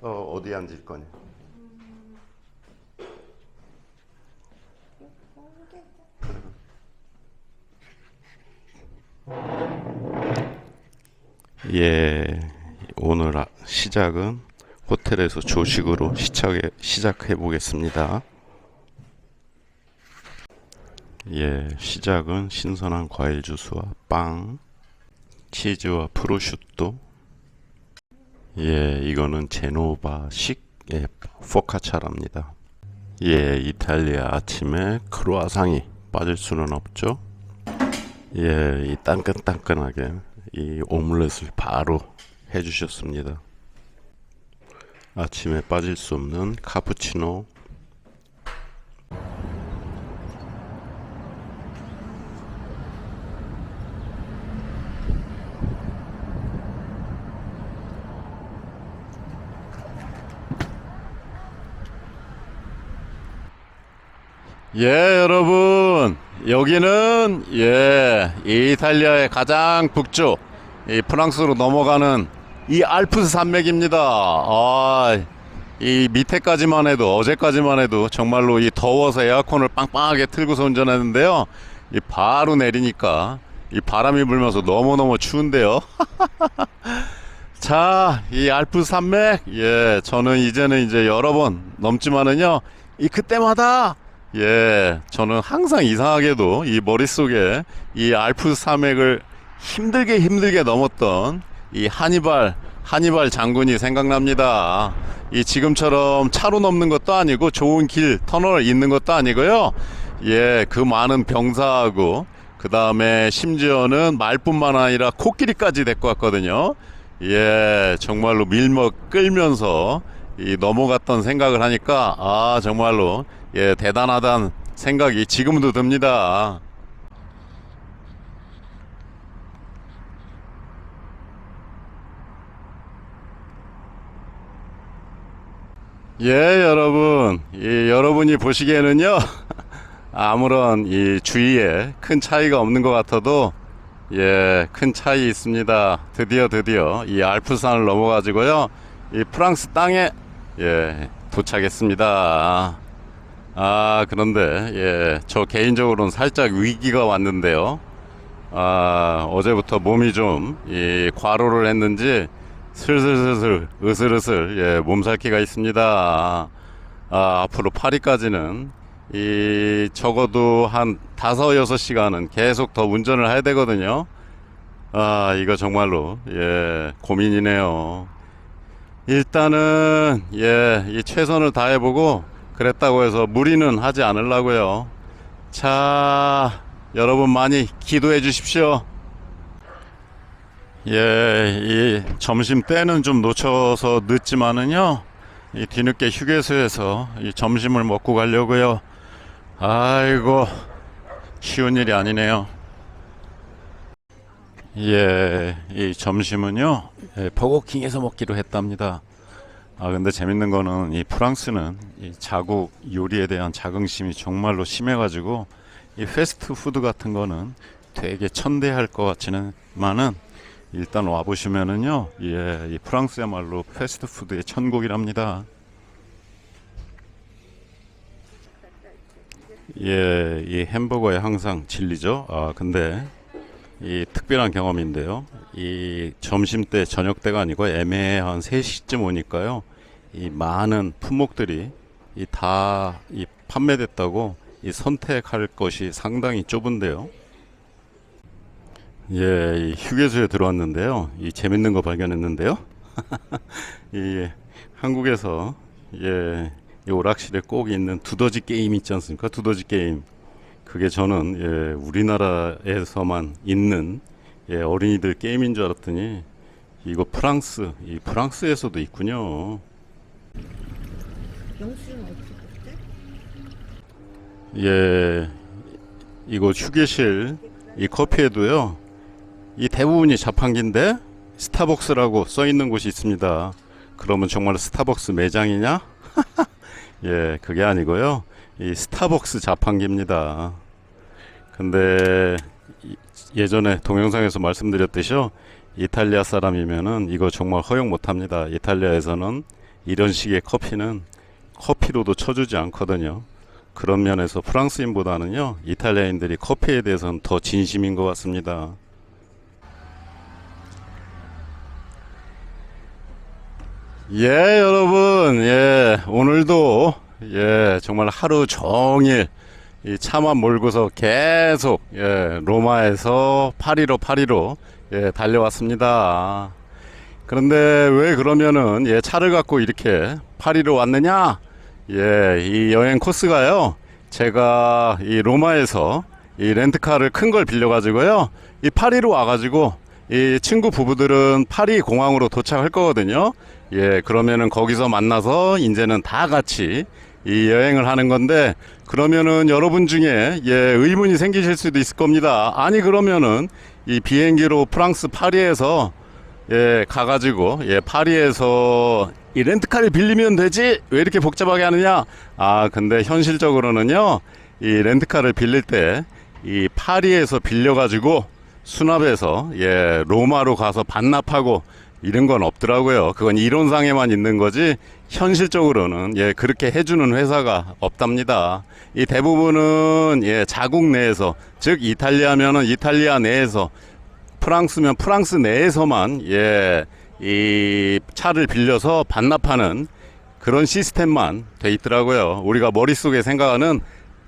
어, 어디 앉을 거냐? 예, 오늘 아- 시작은 호텔에서 조식으로 시작해, 시작해 보겠습니다. 예, 시작은 신선한 과일 주스와 빵, 치즈와 프로슈토, 예, 이거는 제노바식 예, 포카차랍니다. 예, 이탈리아 아침에 크루아상이 빠질 수는 없죠. 예, 이 따끈따끈하게 이 오믈렛을 바로 해주셨습니다. 아침에 빠질 수 없는 카푸치노. 예, 여러분. 여기는 예, 이 이탈리아의 가장 북쪽 이 프랑스로 넘어가는 이 알프스 산맥입니다. 아, 이 밑에까지만 해도 어제까지만 해도 정말로 이 더워서 에어컨을 빵빵하게 틀고서 운전했는데요. 이 바로 내리니까 이 바람이 불면서 너무너무 추운데요. 자, 이 알프스 산맥, 예, 저는 이제는 이제 여러 번 넘지만은요, 이 그때마다, 예, 저는 항상 이상하게도 이 머릿속에 이 알프스 산맥을 힘들게 힘들게 넘었던 이 하니발, 하니발 장군이 생각납니다. 이 지금처럼 차로 넘는 것도 아니고 좋은 길, 터널 있는 것도 아니고요. 예, 그 많은 병사하고, 그 다음에 심지어는 말뿐만 아니라 코끼리까지 데리고 왔거든요. 예, 정말로 밀먹 끌면서 이 넘어갔던 생각을 하니까 아 정말로 예 대단하다는 생각이 지금도 듭니다. 예, 여러분, 이 여러분이 보시기에는요 아무런 이 주위에 큰 차이가 없는 것 같아도 예, 큰 차이 있습니다. 드디어 드디어 이 알프산을 넘어 가지고요. 이 프랑스 땅에 예, 도착했습니다. 아, 그런데 예, 저 개인적으로는 살짝 위기가 왔는데요. 아, 어제부터 몸이 좀이 과로를 했는지 슬슬슬슬 으슬으슬 예, 몸살기가 있습니다. 아, 앞으로 파리까지는 이 적어도 한 다섯 여섯 시간은 계속 더 운전을 해야 되거든요. 아 이거 정말로 예 고민이네요. 일단은 예 이 최선을 다해보고 그랬다고 해서 무리는 하지 않으려고요. 자 여러분 많이 기도해 주십시오. 예, 이 점심 때는 좀 놓쳐서 늦지만은요, 이 뒤늦게 휴게소에서 이 점심을 먹고 가려고요. 아이고, 쉬운 일이 아니네요. 예, 이 점심은요, 예, 버거킹에서 먹기로 했답니다. 아, 근데 재밌는 거는 이 프랑스는 이 자국 요리에 대한 자긍심이 정말로 심해가지고 이 패스트푸드 같은 거는 되게 천대할 것 같지만은 일단 와 보시면은요, 예, 이 프랑스야말로 패스트푸드의 천국이랍니다. 예, 이 햄버거에 항상 진리죠. 아, 근데 이 특별한 경험인데요. 이 점심 때, 저녁 때가 아니고 애매한 3시쯤 오니까요. 이 많은 품목들이 이 다 이 판매됐다고 이 선택할 것이 상당히 좁은데요. 예, 이 휴게소에 들어왔는데요. 이 재밌는 거 발견했는데요. 이 한국에서 예, 이 오락실에 꼭 있는 두더지 게임 있지 않습니까? 두더지 게임. 그게 저는 예, 우리나라에서만 있는 예, 어린이들 게임인 줄 알았더니 이거 프랑스, 이 프랑스에서도 있군요. 영수증 어떻게 됐지? 예, 이거 휴게실 이 커피에도요. 이 대부분이 자판기인데 스타벅스라고 써 있는 곳이 있습니다. 그러면 정말 스타벅스 매장이냐? 예, 그게 아니고요. 이 스타벅스 자판기입니다. 근데 이- 예전에 동영상에서 말씀드렸듯이요. 이탈리아 사람이면은 이거 정말 허용 못 합니다. 이탈리아에서는 이런 식의 커피는 커피로도 쳐주지 않거든요. 그런 면에서 프랑스인보다는요, 이탈리아인들이 커피에 대해서는 더 진심인 것 같습니다. 예, 여러분, 예, 오늘도, 예, 정말 하루 종일 이 차만 몰고서 계속, 예, 로마에서 파리로 파리로, 예, 달려왔습니다. 그런데 왜 그러면은, 예, 차를 갖고 이렇게 파리로 왔느냐? 예, 이 여행 코스가요, 제가 이 로마에서 이 렌트카를 큰 걸 빌려가지고요, 이 파리로 와가지고, 이 친구 부부들은 파리 공항으로 도착할 거거든요. 예, 그러면은 거기서 만나서 이제는 다 같이 이 여행을 하는 건데 그러면은 여러분 중에 예, 의문이 생기실 수도 있을 겁니다. 아니 그러면은 이 비행기로 프랑스 파리에서 예, 가가지고 예, 파리에서 이 렌트카를 빌리면 되지 왜 이렇게 복잡하게 하느냐? 아, 근데 현실적으로는요, 이 렌트카를 빌릴 때 이 파리에서 빌려가지고 수납해서 예 로마로 가서 반납하고 이런 건 없더라고요. 그건 이론상에만 있는 거지 현실적으로는 예 그렇게 해주는 회사가 없답니다. 이 대부분은 예 자국 내에서 즉 이탈리아면은 이탈리아 내에서 프랑스면 프랑스 내에서만 예 이 차를 빌려서 반납하는 그런 시스템만 돼 있더라고요. 우리가 머릿속에 생각하는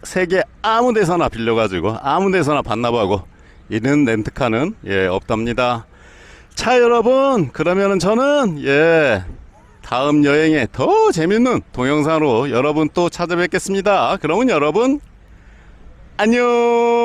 세계 아무 데서나 빌려가지고 아무 데서나 반납하고 이런 렌트카는 예 없답니다. 자 여러분 그러면은 저는 예 다음 여행에 더 재밌는 동영상으로 여러분 또 찾아뵙겠습니다. 그러면 여러분 안녕.